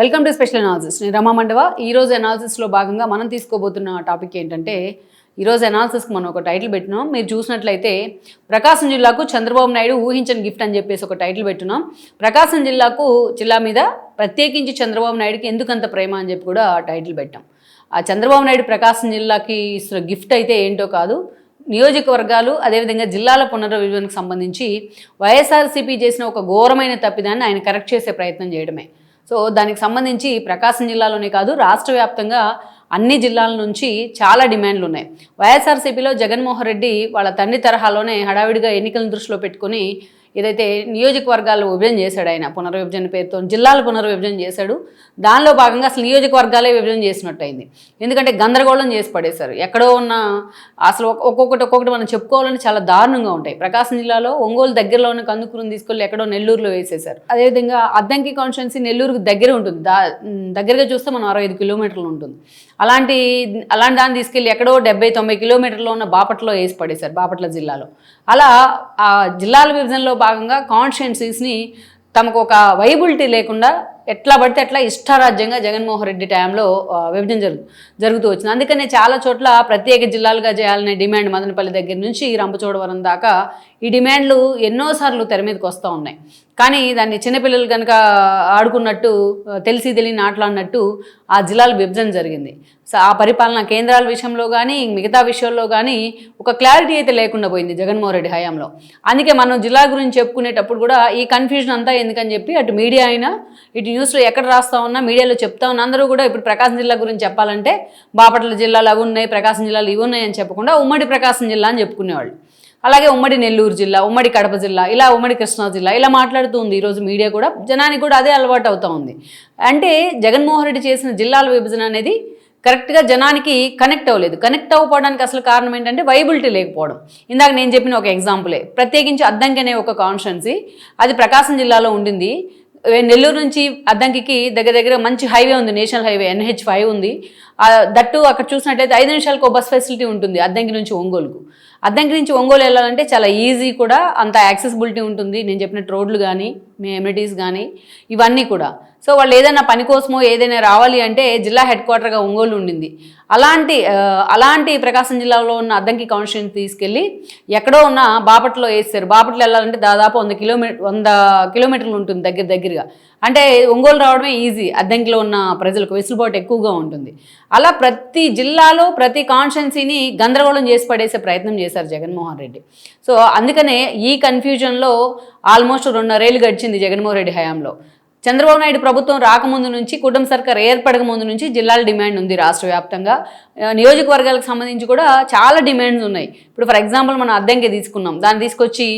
Welcome to special analysis నేను రమా మండవ. ఈరోజు అనాలిసిస్లో భాగంగా మనం తీసుకోబోతున్న టాపిక్ ఏంటంటే ఈరోజు అనాలిసిస్కి మనం ఒక టైటిల్ పెట్టినాం. మీరు చూసినట్లయితే ప్రకాశం జిల్లాకు చంద్రబాబు నాయుడు ఊహించని గిఫ్ట్ అని చెప్పేసి ఒక టైటిల్ పెట్టున్నాం ప్రకాశం జిల్లాకు జిల్లా మీద ప్రత్యేకించి చంద్రబాబు నాయుడుకి ఎందుకంత ప్రేమ అని చెప్పి కూడా టైటిల్ పెట్టాం. ఆ చంద్రబాబు నాయుడు ప్రకాశం జిల్లాకి ఇస్తున్న గిఫ్ట్ అయితే ఏంటో కాదు. నియోజకవర్గాలు అదేవిధంగా జిల్లాల పునర్విభజనకు సంబంధించి వైఎస్ఆర్సీపీ చేసిన ఒక ఘోరమైన తప్పిదాన్ని ఆయన కరెక్ట్ చేసే ప్రయత్నం చేయడమే. సో దానికి సంబంధించి ప్రకాశం జిల్లాలోనే కాదు రాష్ట్ర వ్యాప్తంగా అన్ని జిల్లాల నుంచి చాలా డిమాండ్లు ఉన్నాయి. వైఎస్ఆర్సీపీలో జగన్మోహన్ రెడ్డి వాళ్ళ తండ్రి తరహాలోనే హడావిడిగా ఎన్నికలను దృష్టిలో పెట్టుకొని ఏదైతే నియోజకవర్గాలు విభజన చేశాడు ఆయన పునర్విభజన పేరుతో జిల్లాల పునర్విభజన చేశాడు దానిలో భాగంగా అసలు నియోజకవర్గాలే విభజన చేసినట్టు అయింది ఎందుకంటే గందరగోళం చేసి పడేశారు. ఎక్కడో ఉన్న అసలు ఒక్కొక్కటి ఒక్కొక్కటి మనం చెప్పుకోవాలని చాలా దారుణంగా ఉంటాయి. ప్రకాశం జిల్లాలో ఒంగోలు దగ్గరలో ఉన్న కందుకూరుని తీసుకెళ్ళి ఎక్కడో నెల్లూరులో వేసేశారు. అదేవిధంగా అద్దంకి కాన్స్టిట్యున్సీ నెల్లూరుకు దగ్గర ఉంటుంది. దా దగ్గరగా చూస్తే మనం అరవై ఐదు కిలోమీటర్లు ఉంటుంది. అలాంటి అలాంటి దాన్ని తీసుకెళ్ళి ఎక్కడో డెబ్బై తొంభై కిలోమీటర్లో ఉన్న బాపట్లో వేసి పడేశారు బాపట్ల జిల్లాలో. అలా ఆ జిల్లాల విభజనలో భాగంగా కాన్స్టిట్యున్సీస్ని తమకు ఒక వైబిలిటీ లేకుండా ఎట్లా పడితే ఎట్లా ఇష్టారాజ్యంగా జగన్మోహన్ రెడ్డి టైంలో విభజన జరుగు జరుగుతూ వచ్చింది. అందుకనే చాలా చోట్ల ప్రత్యేక జిల్లాలుగా చేయాలనే డిమాండ్ మదనపల్లి దగ్గర నుంచి రంపచోడవరం దాకా ఈ డిమాండ్లు ఎన్నోసార్లు తెర మీదకి వస్తూ ఉన్నాయి. కానీ దాన్ని చిన్నపిల్లలు కనుక ఆడుకున్నట్టు తెలిసి తెలియని ఆటలాడినట్టు ఆ జిల్లాల విభజన జరిగింది. సో ఆ పరిపాలన కేంద్రాల విషయంలో కానీ మిగతా విషయంలో కానీ ఒక క్లారిటీ అయితే లేకుండా పోయింది జగన్మోహన్ రెడ్డి హయాంలో. అందుకే మనం జిల్లా గురించి చెప్పుకునేటప్పుడు కూడా ఈ కన్ఫ్యూజన్ అంతా ఎందుకని చెప్పి అటు మీడియా అయినా ఇటు న్యూస్లో ఎక్కడ రాస్తా ఉన్నా మీడియాలో చెప్తా ఉన్నా అందరూ కూడా ఇప్పుడు ప్రకాశం జిల్లా గురించి చెప్పాలంటే బాపట్ల జిల్లాలు అవి ఉన్నాయి ప్రకాశం జిల్లాలు ఇవి ఉన్నాయి అని చెప్పకుండా ఉమ్మడి ప్రకాశం జిల్లా అని చెప్పుకునేవాళ్ళు. అలాగే ఉమ్మడి నెల్లూరు జిల్లా ఉమ్మడి కడప జిల్లా ఇలా ఉమ్మడి కృష్ణా జిల్లా ఇలా మాట్లాడుతూ ఉంది. ఈరోజు మీడియా కూడా జనానికి కూడా అదే అలవాటు అవుతా ఉంది. అంటే జగన్మోహన్ రెడ్డి చేసిన జిల్లాల విభజన అనేది కరెక్ట్గా జనానికి కనెక్ట్ అవ్వలేదు. కనెక్ట్ అవ్వకపోవడానికి అసలు కారణం ఏంటంటే వైబిలిటీ లేకపోవడం. ఇందాక నేను చెప్పిన ఒక ఎగ్జాంపులే. ప్రత్యేకించి అద్దంకి అనే ఒక కాన్స్టెన్సీ అది ప్రకాశం జిల్లాలో ఉండింది. నెల్లూరు నుంచి అద్దంకికి దగ్గర దగ్గర మంచి హైవే ఉంది నేషనల్ హైవే ఎన్హెచ్ ఫైవ్ ఉంది. దట్టు అక్కడ చూసినట్లయితే ఐదు నిమిషాలకు ఒక బస్ ఫెసిలిటీ ఉంటుంది అద్దంకి నుంచి ఒంగోలుకు. అద్దంకి నుంచి ఒంగోలు వెళ్ళాలంటే చాలా ఈజీ కూడా అంత యాక్సెసిబిలిటీ ఉంటుంది. నేను చెప్పినట్టు రోడ్లు కానీ మీ ఎమ్యూనిటీస్ కానీ ఇవన్నీ కూడా. సో వాళ్ళు ఏదైనా పని కోసమో ఏదైనా రావాలి అంటే జిల్లా హెడ్ క్వార్టర్గా ఒంగోలు ఉండింది. అలాంటి అలాంటి ప్రకాశం జిల్లాలో ఉన్న అద్దంకి కాన్స్టిట్యూన్సీ తీసుకెళ్ళి ఎక్కడో ఉన్న బాపట్లో వేస్తారు. బాపట్లో వెళ్ళాలంటే దాదాపు వంద కిలోమీటర్ వంద కిలోమీటర్లు ఉంటుంది దగ్గర దగ్గరగా. అంటే ఒంగోలు రావడమే ఈజీ. అద్దంకిలో ఉన్న ప్రజలకు వెసులుబాటు ఎక్కువగా ఉంటుంది. అలా ప్రతి జిల్లాలో ప్రతి కాన్స్టిట్యున్సీని గందరగోళం చేసి పడేసే ప్రయత్నం చేశారు జగన్మోహన్ రెడ్డి. సో అందుకనే ఈ కన్ఫ్యూజన్లో ఆల్మోస్ట్ రెండున్నరేళ్ళు గడిచింది జగన్మోహన్ రెడ్డి హయాంలో. చంద్రబాబు నాయుడు ప్రభుత్వం రాకముందు నుంచి కుటుంబ సర్కార్ ఏర్పడక ముందు నుంచి జిల్లాల డిమాండ్ ఉంది రాష్ట్ర వ్యాప్తంగా. నియోజకవర్గాలకు సంబంధించి కూడా చాలా డిమాండ్స్ ఉన్నాయి. ఇప్పుడు ఫర్ ఎగ్జాంపుల్ మనం అద్దంకి తీసుకున్నాం. దాన్ని తీసుకొచ్చి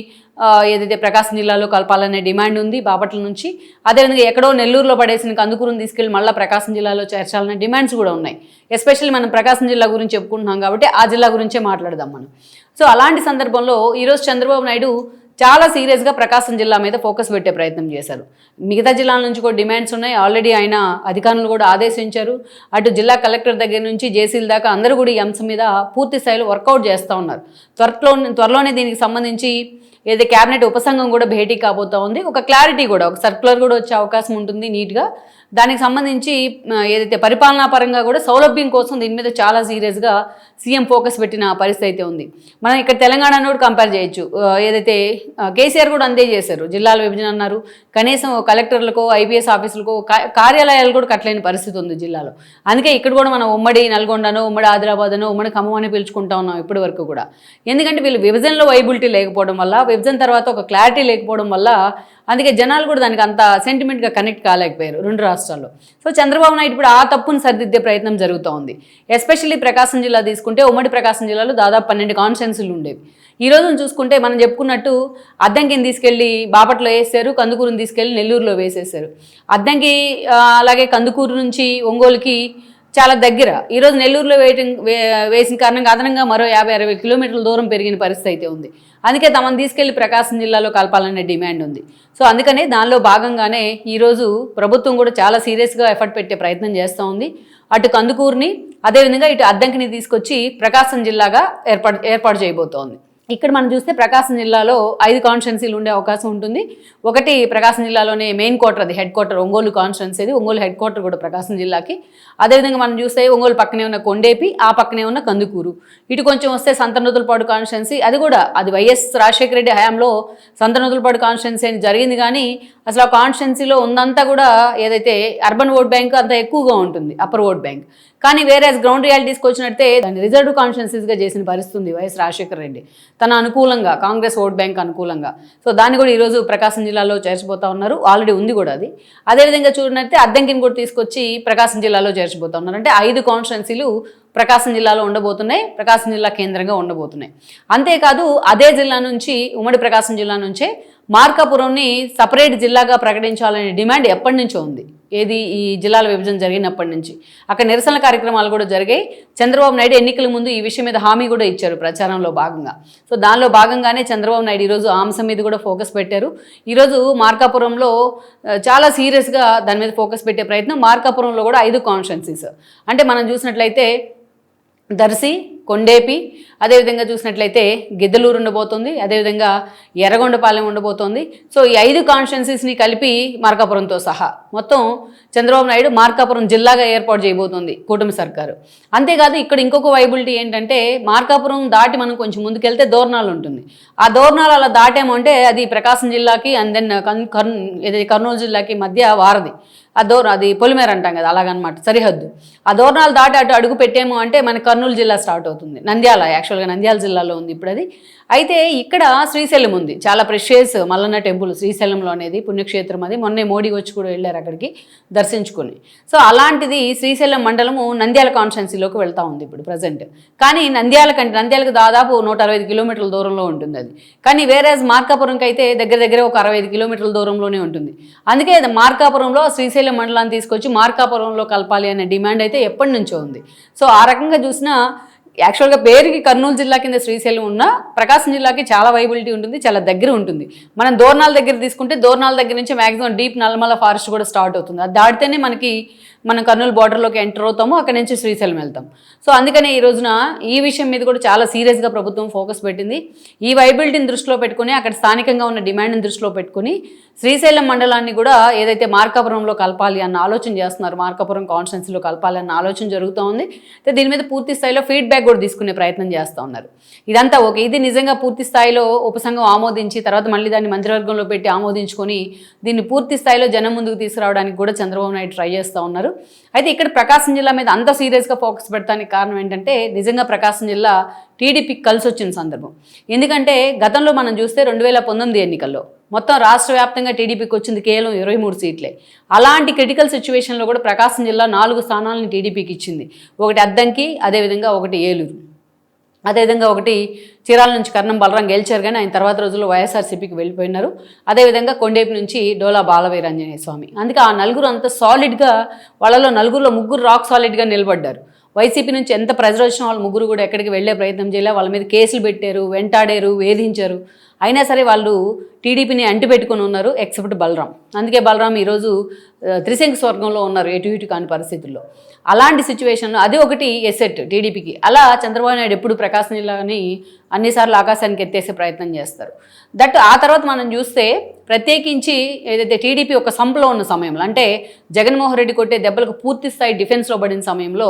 ఏదైతే ప్రకాశం జిల్లాలో కలపాలనే డిమాండ్ ఉంది బాపట్ల నుంచి. అదేవిధంగా ఎక్కడో నెల్లూరులో పడేసిన కందుకూరుని తీసుకెళ్ళి మళ్ళీ ప్రకాశం జిల్లాలో చేర్చాలనే డిమాండ్స్ కూడా ఉన్నాయి. ఎస్పెషల్లీ మనం ప్రకాశం జిల్లా గురించి చెప్పుకుంటున్నాం కాబట్టి ఆ జిల్లా గురించే మాట్లాడదాం మనం. సో అలాంటి సందర్భంలో ఈరోజు చంద్రబాబు నాయుడు చాలా సీరియస్గా ప్రకాశం జిల్లా మీద ఫోకస్ పెట్టే ప్రయత్నం చేశారు. మిగతా జిల్లాల నుంచి కూడా డిమాండ్స్ ఉన్నాయి. ఆల్రెడీ ఆయన అధికారులు కూడా ఆదేశించారు. అటు జిల్లా కలెక్టర్ దగ్గర నుంచి జేసీల దాకా అందరూ కూడా ఈ అంశం మీద పూర్తి స్థాయిలో వర్కౌట్ చేస్తూ ఉన్నారు. త్వరలో త్వరలోనే దీనికి సంబంధించి ఏదైతే క్యాబినెట్ ఉపసంఘం కూడా భేటీ కాబోతా ఉంది ఒక క్లారిటీ కూడా ఒక సర్క్యులర్ కూడా వచ్చే అవకాశం ఉంటుంది నీట్గా. దానికి సంబంధించి ఏదైతే పరిపాలనా పరంగా కూడా సౌలభ్యం కోసం దీని మీద చాలా సీరియస్గా సీఎం ఫోకస్ పెట్టిన పరిస్థితి అయితే ఉంది. మనం ఇక్కడ తెలంగాణను కూడా కంపేర్ చేయొచ్చు. ఏదైతే కేసీఆర్ కూడా అందే చేశారు. జిల్లాల విభజన అన్నారు. కనీసం కలెక్టర్లకు ఐపీఎస్ ఆఫీసులకు కార్యాలయాలు కూడా కట్టలేని పరిస్థితి ఉంది జిల్లాలో. అందుకే ఇక్కడ కూడా మనం ఉమ్మడి నల్గొండను ఉమ్మడి ఆదిలాబాద్ను ఉమ్మడి ఖమ్మం అని పిలుచుకుంటా ఉన్నాం ఇప్పటి వరకు కూడా. ఎందుకంటే వీళ్ళు విభజనలో వైబిలిటీ లేకపోవడం వల్ల విభజన తర్వాత ఒక క్లారిటీ లేకపోవడం వల్ల అందుకే జనాలు కూడా దానికి అంత సెంటిమెంట్గా కనెక్ట్ కాలేకపోయారు రెండు రాష్ట్రాల్లో. సో చంద్రబాబు నాయుడు ఇప్పుడు ఆ తప్పును సరిదిద్దే ప్రయత్నం జరుగుతూ ఉంది. ఎస్పెషల్లీ ప్రకాశం జిల్లా తీసుకుంటే ఉమ్మడి ప్రకాశం జిల్లాలో దాదాపు పన్నెండు కాన్స్టిట్యున్సీలు ఉండేవి. ఈ రోజున చూసుకుంటే మనం చెప్పుకున్నట్టు అద్దంకిని తీసుకెళ్ళి బాపట్లో వేసారు కందుకూరుని తీసుకెళ్ళి నెల్లూరులో వేసేసారు అద్దంకి అలాగే కందుకూరు నుంచి ఒంగోలుకి చాలా దగ్గర. ఈరోజు నెల్లూరులో వేయటం వే- వేసిన కారణంగా అదనంగా మరో యాభై అరవై కిలోమీటర్ల దూరం పెరిగిన పరిస్థితి అయితే ఉంది. అందుకే తమను తీసుకెళ్ళి ప్రకాశం జిల్లాలో కలపాలనే డిమాండ్ ఉంది. సో అందుకనే దానిలో భాగంగానే ఈరోజు ప్రభుత్వం కూడా చాలా సీరియస్గా ఎఫర్ట్ పెట్టే ప్రయత్నం చేస్తూ ఉంది. అటు కందుకూరుని అదేవిధంగా ఇటు అద్దంకిని తీసుకొచ్చి ప్రకాశం జిల్లాగా ఏర్పాటు ఏర్పాటు చేయబోతోంది. ఇక్కడ మనం చూస్తే ప్రకాశం జిల్లాలో ఐదు కాన్స్టిట్యున్సీలు ఉండే అవకాశం ఉంటుంది. ఒకటి ప్రకాశం జిల్లాలోనే మెయిన్ క్వార్టర్ అది హెడ్ క్వార్టర్ ఒంగోలు కాన్స్టిట్యున్సీ అది. ఒంగోలు హెడ్ క్వార్టర్ కూడా ప్రకాశం జిల్లాకి. అదేవిధంగా మనం చూస్తే ఒంగోలు పక్కనే ఉన్న కొండేపి ఆ పక్కనే ఉన్న కందుకూరు. ఇటు కొంచెం వస్తే సంతనూతులపాడు కాన్స్టిట్యున్సీ అది కూడా అది వైఎస్ రాజశేఖర రెడ్డి హయాంలో సంతనూతులపాడు కాన్స్టిట్యున్సీ అని జరిగింది కానీ అసలు ఆ కాన్స్టిట్యున్సీలో ఉందంతా కూడా ఏదైతే అర్బన్ ఓట్ బ్యాంక్ అంత ఎక్కువగా ఉంటుంది అప్పర్ ఓట్ బ్యాంక్ కానీ వేరే గ్రౌండ్ రియాలిటీస్కి వచ్చినట్టే దాన్ని రిజర్వ్ కాన్స్టిట్యున్సీస్గా చేసిన పరిస్థితి ఉంది వైఎస్ రాజశేఖర రెడ్డి. తన అనుకూలంగా కాంగ్రెస్ ఓట్ బ్యాంక్ అనుకూలంగా. సో దాన్ని కూడా ఈరోజు ప్రకాశం జిల్లాలో చేర్చిపోతా ఉన్నారు. ఆల్రెడీ ఉంది కూడా అది. అదేవిధంగా చూడనైతే అద్దంకిని కూడా తీసుకొచ్చి ప్రకాశం జిల్లాలో చేర్చిపోతా ఉన్నారు. అంటే ఐదు కాన్స్టిట్యున్సీలు ప్రకాశం జిల్లాలో ఉండబోతున్నాయి ప్రకాశం జిల్లా కేంద్రంగా ఉండబోతున్నాయి. అంతేకాదు అదే జిల్లా నుంచి ఉమ్మడి ప్రకాశం జిల్లా నుంచే మార్కాపురంని సపరేట్ జిల్లాగా ప్రకటించాలనే డిమాండ్ ఎప్పటి నుంచో ఉంది. ఏది ఈ జిల్లాల విభజన జరిగినప్పటి నుంచి. అక్కడ నిరసన కార్యక్రమాలు కూడా జరిగాయి. చంద్రబాబు నాయుడు ఎన్నికల ముందు ఈ విషయం మీద హామీ కూడా ఇచ్చారు ప్రచారంలో భాగంగా. సో దానిలో భాగంగానే చంద్రబాబు నాయుడు ఈరోజు ఆ అంశం మీద కూడా ఫోకస్ పెట్టారు. ఈరోజు మార్కాపురంలో చాలా సీరియస్గా దాని మీద ఫోకస్ పెట్టే ప్రయత్నం మార్కాపురంలో కూడా ఐదు కాన్స్టిట్యున్సీస్. అంటే మనం చూసినట్లయితే దర్శి కొండేపి. అదేవిధంగా చూసినట్లయితే గిద్దలూరు ఉండబోతుంది అదేవిధంగా ఎర్రగొండపాలెం ఉండబోతోంది. సో ఈ ఐదు కాన్స్టిట్యున్సీస్ని కలిపి మార్కాపురంతో సహా మొత్తం చంద్రబాబు నాయుడు మార్కాపురం జిల్లాగా ఏర్పాటు చేయబోతోంది కూటమి సర్కారు. అంతేకాదు ఇక్కడ ఇంకొక వైబిలిటీ ఏంటంటే మార్కాపురం దాటి మనం కొంచెం ముందుకెళ్తే దోర్నాలు ఉంటుంది. ఆ దోర్నాలు అలా దాటేమంటే అది ప్రకాశం జిల్లాకి అండ్ దెన్ కన్ కర్నూలు జిల్లాకి మధ్య వారది. ఆ దోర్ అది పొలిమేర అంటాం కదా అలాగనమాట. సరిహద్దు. ఆ దోర్నాలు దాటి అటు అడుగు పెట్టాము అంటే మన కర్నూలు జిల్లా స్టార్ట్ అవుతుంది. నంద్యాల యాక్చువల్గా నంద్యాల జిల్లాలో ఉంది ఇప్పుడు అది అయితే ఇక్కడ శ్రీశైలం ఉంది. చాలా ప్రెషియస్ మల్లన్న టెంపుల్ శ్రీశైలంలో అనేది పుణ్యక్షేత్రం అది. మొన్నే మోడీ వచ్చి కూడా వెళ్ళారు అక్కడికి దర్శించుకొని. సో అలాంటిది శ్రీశైలం మండలము నంద్యాల కాన్స్టెన్సీలోకి వెళ్తా ఉంది ఇప్పుడు ప్రజెంట్. కానీ నంద్యాల కంటే నంద్యాలకు దాదాపు నూట అరవై ఐదు కిలోమీటర్ల దూరంలో ఉంటుంది అది. కానీ వేరే మార్కాపురంకి అయితే దగ్గర దగ్గర ఒక అరవై ఐదు కిలోమీటర్ల దూరంలోనే ఉంటుంది. అందుకే అది మార్కాపురంలో శ్రీశైలం మండలాన్ని తీసుకొచ్చి మార్కాపురంలో కలపాలి అనే డిమాండ్ అయితే ఎప్పటి నుంచో ఉంది. సో ఆ రకంగా చూసినా యాక్చువల్గా పేరుకి కర్నూలు జిల్లా కింద శ్రీశైలం ఉన్న ప్రకాశం జిల్లాకి చాలా వైబిలిటీ ఉంటుంది చాలా దగ్గర ఉంటుంది. మనం దోర్నాల దగ్గర తీసుకుంటే దోర్నాల దగ్గర నుంచి మ్యాక్సిమం డీప్ నల్లమల ఫారెస్ట్ కూడా స్టార్ట్ అవుతుంది. అది దాటితేనే మనకి మనం కర్నూలు బార్డర్లోకి ఎంటర్ అవుతాము అక్కడ నుంచి శ్రీశైలం వెళ్తాం. సో అందుకనే ఈ రోజున ఈ విషయం మీద కూడా చాలా సీరియస్గా ప్రభుత్వం ఫోకస్ పెట్టింది. ఈ వైబిలిటీని దృష్టిలో పెట్టుకుని అక్కడ స్థానికంగా ఉన్న డిమాండ్ని దృష్టిలో పెట్టుకుని శ్రీశైలం మండలాన్ని కూడా ఏదైతే మార్కాపురంలో కలపాలి అన్న ఆలోచన చేస్తున్నారు మార్కాపురం కాన్స్టిట్యున్సీలో కలపాలి అన్న ఆలోచన జరుగుతూ ఉంది. అయితే దీని మీద పూర్తి స్థాయిలో ఫీడ్బ్యాక్ కూడా తీసుకునే ప్రయత్నం చేస్తూ ఉన్నారు. ఇదంతా ఓకే. ఇది నిజంగా పూర్తి స్థాయిలో ఉపసంఘం ఆమోదించి తర్వాత మళ్ళీ దాన్ని మంత్రివర్గంలో పెట్టి ఆమోదించుకొని దీన్ని పూర్తి స్థాయిలో జనం ముందుకు తీసుకురావడానికి కూడా చంద్రబాబు నాయుడు ట్రై చేస్తూ ఉన్నారు. అయితే ఇక్కడ ప్రకాశం జిల్లా మీద అంత సీరియస్గా ఫోకస్ పెడతానికి కారణం ఏంటంటే నిజంగా ప్రకాశం జిల్లా టీడీపీకి కలిసి వచ్చిన సందర్భం. ఎందుకంటే గతంలో మనం చూస్తే రెండు వేల పంతొమ్మిది ఎన్నికల్లో మొత్తం రాష్ట్ర వ్యాప్తంగా టీడీపీకి వచ్చింది కేవలం ఇరవై మూడు సీట్లే. అలాంటి క్రిటికల్ సిచ్యువేషన్లో కూడా ప్రకాశం జిల్లా నాలుగు స్థానాలను టీడీపీకి ఇచ్చింది. ఒకటి అద్దంకి అదేవిధంగా ఒకటి ఏలూరు. అదేవిధంగా ఒకటి చీరాల నుంచి కర్ణం బలరాం గెలిచారు కానీ ఆయన తర్వాత రోజుల్లో వైఎస్ఆర్సీపీకి వెళ్ళిపోయినారు. అదేవిధంగా కొండేపు నుంచి డోలా బాలవీరాంజనేయ స్వామి. అందుకే ఆ నలుగురు అంత సాలిడ్గా వాళ్ళలో నలుగురులో ముగ్గురు రాక్ సాలిడ్గా నిలబడ్డారు. వైసీపీ నుంచి ఎంత ప్రెజర్ వచ్చినా వాళ్ళు ముగ్గురు కూడా ఎక్కడికి వెళ్ళే ప్రయత్నం చేయలే. వాళ్ళ మీద కేసులు పెట్టారు వెంటాడారు వేధించారు. అయినా సరే వాళ్ళు టీడీపీని అంటిపెట్టుకుని ఉన్నారు ఎక్సెప్ట్ బలరాం. అందుకే బలరాం ఈరోజు త్రిశంఖ స్వర్గంలో ఉన్నారు ఎటు ఇటు కాని పరిస్థితుల్లో. అలాంటి సిచ్యువేషన్లో అది ఒకటి ఎసెట్ టీడీపీకి. అలా చంద్రబాబు నాయుడు ఎప్పుడు ప్రకాశం జిల్లాని అన్నిసార్లు ఆకాశానికి ఎత్తేసే ప్రయత్నం చేస్తారు. దట్ ఆ తర్వాత మనం చూస్తే ప్రత్యేకించి ఏదైతే టీడీపీ ఒక సంపులో ఉన్న సమయంలో అంటే జగన్మోహన్ రెడ్డి కొట్టే దెబ్బలకు పూర్తి స్థాయి డిఫెన్స్లో పడిన సమయంలో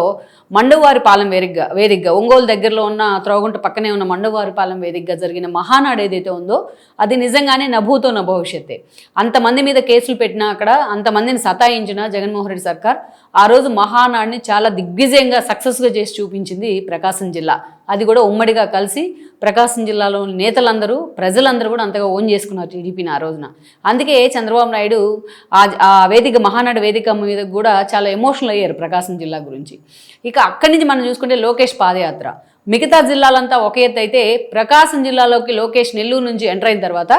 మండవారి పాలెం వేదికగా వేదికగా ఒంగోలు దగ్గరలో ఉన్న త్రోగుంట పక్కనే ఉన్న మండవారి పాలెం వేదికగా జరిగిన మహానాడు ఏదైతే ఉందో అది నిజంగానే నభూతో నా భవిష్యత్తే. అంతమంది మీద కేసులు పెట్టినా అక్కడ అంతమందిని సతాయించిన జగన్మోహన్ రెడ్డి సర్కార్ ఆ రోజు మహానాడిని చాలా దిగ్విజయంగా సక్సెస్గా చేసి చూపించింది ప్రకాశం జిల్లా. అది కూడా ఉమ్మడిగా కలిసి ప్రకాశం జిల్లాలో నేతలందరూ ప్రజలందరూ కూడా అంతగా ఓన్ చేసుకున్నారు టీడీపీని ఆ రోజున. అందుకే చంద్రబాబు నాయుడు ఆ ఆ వేదిక మహానాడు వేదిక మీద కూడా చాలా ఎమోషనల్ అయ్యారు ప్రకాశం జిల్లా గురించి. ఇక అక్కడి నుంచి మనం చూసుకుంటే లోకేష్ పాదయాత్ర. మిగతా జిల్లాలంతా ఒక ఎత్తు అయితే ప్రకాశం జిల్లాలోకి లోకేష్ నెల్లూరు నుంచి ఎంటర్ అయిన తర్వాత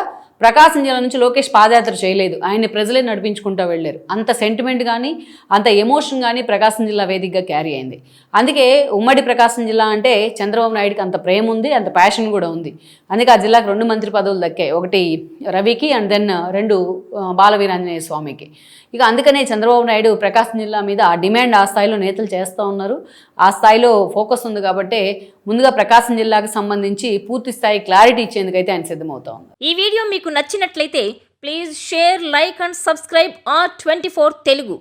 ప్రకాశం జిల్లా నుంచి లోకేష్ పాదయాత్ర చేయలేదు. ఆయన ప్రజలే నడిపించుకుంటూ వెళ్ళారు. అంత సెంటిమెంట్ కానీ అంత ఎమోషన్ కానీ ప్రకాశం జిల్లా వేదికగా క్యారీ అయింది. అందుకే ఉమ్మడి ప్రకాశం జిల్లా అంటే చంద్రబాబు నాయుడుకి అంత ప్రేమ ఉంది అంత ప్యాషన్ కూడా ఉంది. అందుకే ఆ జిల్లాకు రెండు మంత్రి పదవులు దక్కాయి. ఒకటి రవికి అండ్ దెన్ రెండు బాలవీరాంజనేయ స్వామికి. ఇక అందుకనే చంద్రబాబు నాయుడు ప్రకాశం జిల్లా మీద ఆ డిమాండ్ ఆ స్థాయిలో నేతలు చేస్తూ ఉన్నారు. ఆ స్థాయిలో ఫోకస్ ఉంది కాబట్టి ముందుగా ప్రకాశం జిల్లాకు సంబంధించి పూర్తి స్థాయి క్లారిటీ ఇచ్చేందుకైతే ఆయన సిద్ధమవుతా ఉంది. ఈ వీడియో మీకు నచ్చినట్లయితే please share like and subscribe R twenty Telugu.